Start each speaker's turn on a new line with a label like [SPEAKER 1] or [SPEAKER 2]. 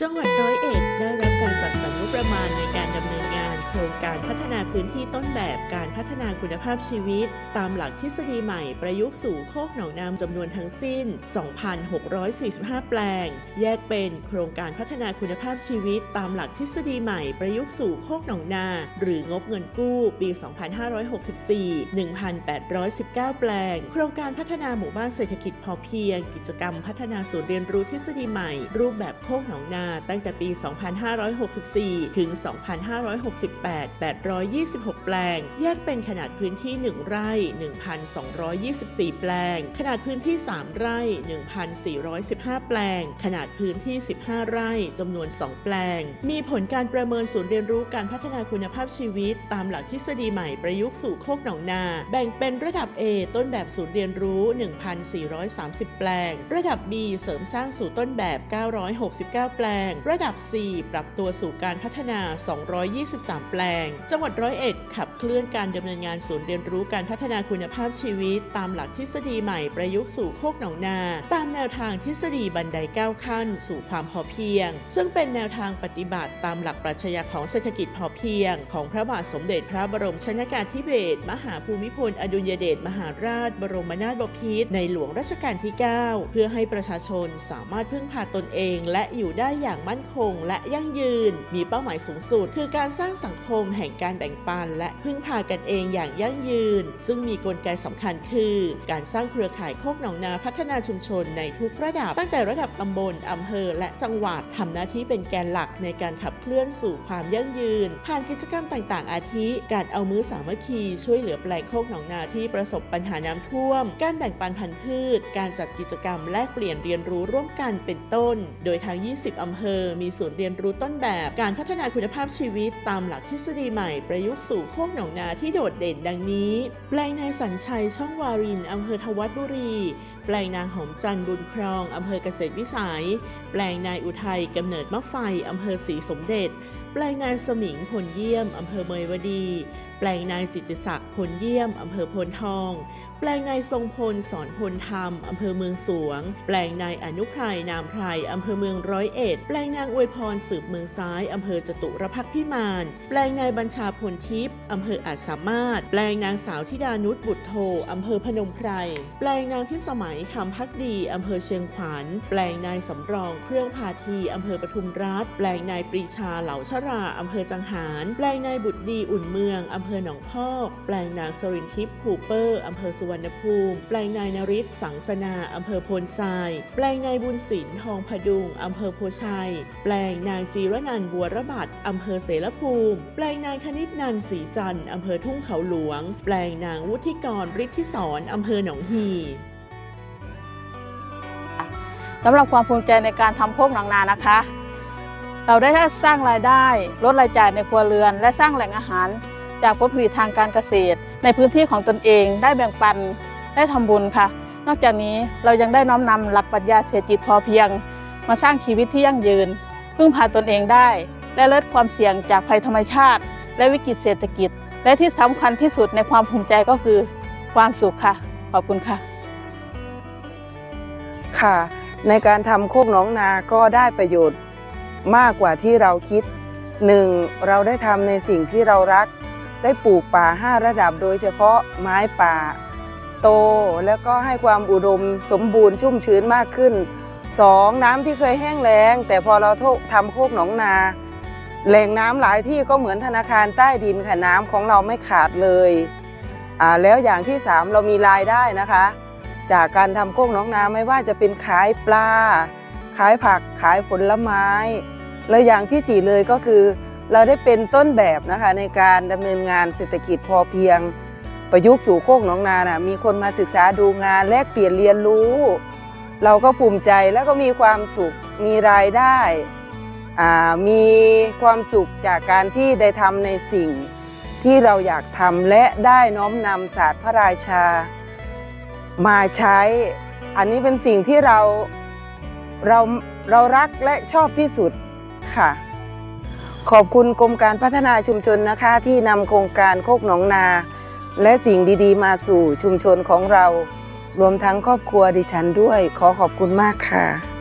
[SPEAKER 1] จังหวัดร้อยเอ็ดได้รับการจัดสรรงบประมาณใน ครงการพัฒนาพื้นที่ต้นแบบการพัฒนาคุณภาพชีวิต ตามหลักทฤษฎีใหม่ประยุกต์สู่โคกหนองนามจำนวนทั้งสิ้น 2,645 แปลง แยกเป็นโครงการพัฒนาคุณภาพชีวิต ตามหลักทฤษฎีใหม่ประยุกต์สู่โคกหนองนา หรืองบเงินกู้ปี 2564 1,819 แปลง โครงการพัฒนาหมู่บ้านเศรษฐกิจพอเพียง กิจกรรมพัฒนาศูนย์เรียนรู้ทฤษฎีใหม่ รูปแบบโคกหนองนา ตั้งแต่ปี 2564 ถึง 2568 826 แปลง แยกเป็นขนาดพื้นที่ 1 ไร่ 1,224 แปลง ขนาดพื้นที่ 3 ไร่ 1,415 แปลง ขนาดพื้นที่ 15 ไร่จำนวน 2 แปลง มีผลการประเมินศูนย์เรียนรู้การพัฒนาคุณภาพชีวิต ตามหลักทฤษฎีใหม่ประยุกต์สู่โคกหนองนา แบ่งเป็นระดับ A ต้นแบบศูนย์เรียนรู้ 1,430 แปลง ระดับ B เสริมสร้างสู่ต้นแบบ 969 แปลง ระดับ C ปรับตัวสู่การพัฒนา 223 แปลง จังหวัดร้อยเอ็ดขับเคลื่อนการดำเนินงานศูนย์เรียนรู้การพัฒนาคุณภาพชีวิต ตามหลักทฤษฎีใหม่ประยุกต์สู่โคกหนองนา ตามแนวทางทฤษฎีบันไดก้าวขั้น สู่ความพอเพียง ซึ่งเป็นแนวทางปฏิบัติตามหลักปรัชญาของเศรษฐกิจพอเพียง ของพระบาทสมเด็จพระบรมชนากาธิเบศรมหาภูมิพลอดุลยเดชมหาราช บรมนาถบพิตรในหลวงรัชกาลที่ 9 เพื่อให้ประชาชนสามารถพึ่งพาตนเอง และอยู่ได้อย่างมั่นคงและยั่งยืน มีเป้าหมายสูงสุด คือการสร้างสังคมแห่งการแบ่งปัน และพึ่งพากันเองอย่างยั่งยืน ซึ่งมีกลไกสำคัญคือ การสร้างเครือข่ายโคกหนองนาพัฒนาชุมชนในทุกระดับ ตั้งแต่ระดับตำบลอำเภอ และจังหวัดทำหน้าที่เป็นแกนหลักในการขับเคลื่อนสู่ความยั่งยืน ผ่านกิจกรรมต่างๆ อาทิ การเอามือสามัคคีช่วยเหลือแปลงโคกหนองนาที่ประสบปัญหาน้ำท่วม การแบ่งปันพันธุ์พืช การจัดกิจกรรมแลกเปลี่ยนเรียนรู้ร่วมกันเป็นต้น โดยทั้ง20 อำเภอ มีศูนย์เรียนรู้ต้นแบบ การพัฒนาคุณภาพชีวิตตามหลักทฤษฎีใหม่ประยุกต์สู่โคกหนองนาที่โดดเด่นดังนี้ แปลงนายสัญชัยช่องวารินอำเภอทวัดบุรี แปลงนางหอมจันทร์บุญครองอำเภอเกษตรวิสัย แปลงนายอุทัยกำเนิดมะไฟอำเภอศรีสมเด็จ แปลงนายสมิงพลเยี่ยม อำเภอเมยวดี แปลงนายจิตศักดิ์พลเยี่ยม อำเภอพลทอง แปลงนายทรงพลสอนพลธรรม อำเภอเมืองสวง แปลงนายอนุไพรนามไพรอำเภอเมืองร้อยเอ็ด แปลงนางอวยพรสืบเมืองซ้าย อำเภอจตุรพักพิมาน แปลงนายบัญชาพลทิพย์ อำเภออาจสามารถ แปลงนางสาวธิดานุชบุตรโท อำเภอพนมไพร แปลงนางพิสมัยคำพักดี อำเภอเชียงขวัญ แปลงนายสำรองเครื่องพาที อำเภอปทุมรัฐ แปลงนายปรีชาเหล่าชราอำเภอจังหาร แปลงนายบุตรดีอุ่นเมืองอำเภอหนองพอกแปลงนางสรินทิพย์คูเปอร์อำเภอสุวรรณภูมิ แปลงนายนริศสังสนาอำเภอโพนทราย แปลงนายบุญศิลปทองพดุงอำเภอโพชัย แปลงนางจีรนันบัวระบัดอำเภอเสรภูมิ แปลงนางคณิตนันศรีจันทร์อำเภอทุ่งเขาหลวง แปลงนางวุฒิกรฤทธิสอนอำเภอหนองฮี
[SPEAKER 2] สำหรับความภูมิใจในการทำโคกหนองนานะคะ เราได้สร้างรายได้ลดรายจ่ายในครัวเรือน และสร้างแหล่งอาหาร จากผลผลิตทางการเกษตร ในพื้นที่ของตนเองได้แบ่งปันได้ทำบุญค่ะ นอกจากนี้เรายังได้น้อมนำหลักปรัชญาเศรษฐกิจพอเพียง มาสร้างชีวิตที่ยั่งยืน พึ่งพาตนเองได้ และลดความเสี่ยงจากภัยธรรมชาติ และวิกฤตเศรษฐกิจ และที่สำคัญที่สุดในความภูมิใจก็คือ ความสุขค่ะ ขอบคุณค่ะ
[SPEAKER 3] ค่ะ ในการทำโคกหน้องนาก็ได้ประโยชน์ มากกว่าที่เราคิดหนึ่งเราได้ทำในสิ่งที่เรารัก ได้ปลูกป่าห้าระดับโดยเฉพาะไม้ป่า โตแล้วก็ให้ความอุดมสมบูรณ์ชุ่มชื้นมากขึ้นสองน้ำที่เคยแห้งแล้ง แต่พอเราทำโคกหนองนา แหล่งน้ำหลายที่ก็เหมือนธนาคารใต้ดินค่ะน้ำของเราไม่ขาดเลยอ่าแล้วอย่างที่สามเรามีรายได้นะคะ จากการทำโคกหนองนาไม่ว่าจะเป็นขายปลาขายผักขายผลไม้ และอย่างที่สี่เลยก็คือ เราได้เป็นต้นแบบนะคะในการดำเนินงานเศรษฐกิจพอเพียง ประยุกต์สู่โคกหนองนานะมีคนมาศึกษาดูงานแลกเปลี่ยนเรียนรู้ เราก็ภูมิใจแล้วก็มีความสุขมีรายได้อ่ามีความสุขจากการที่ได้ทำในสิ่งที่เราอยากทำและได้น้อมนำศาสตร์พระราชา มาใช้ อันนี้เป็นสิ่งที่เราเราเรารักและชอบที่สุด ค่ะ ขอบคุณกรมการพัฒนาชุมชนนะคะ ที่นำโครงการโคกหนองนา และสิ่งดีๆ มาสู่ชุมชนของเรา รวมทั้งครอบครัวดิฉันด้วย ขอขอบคุณมากค่ะ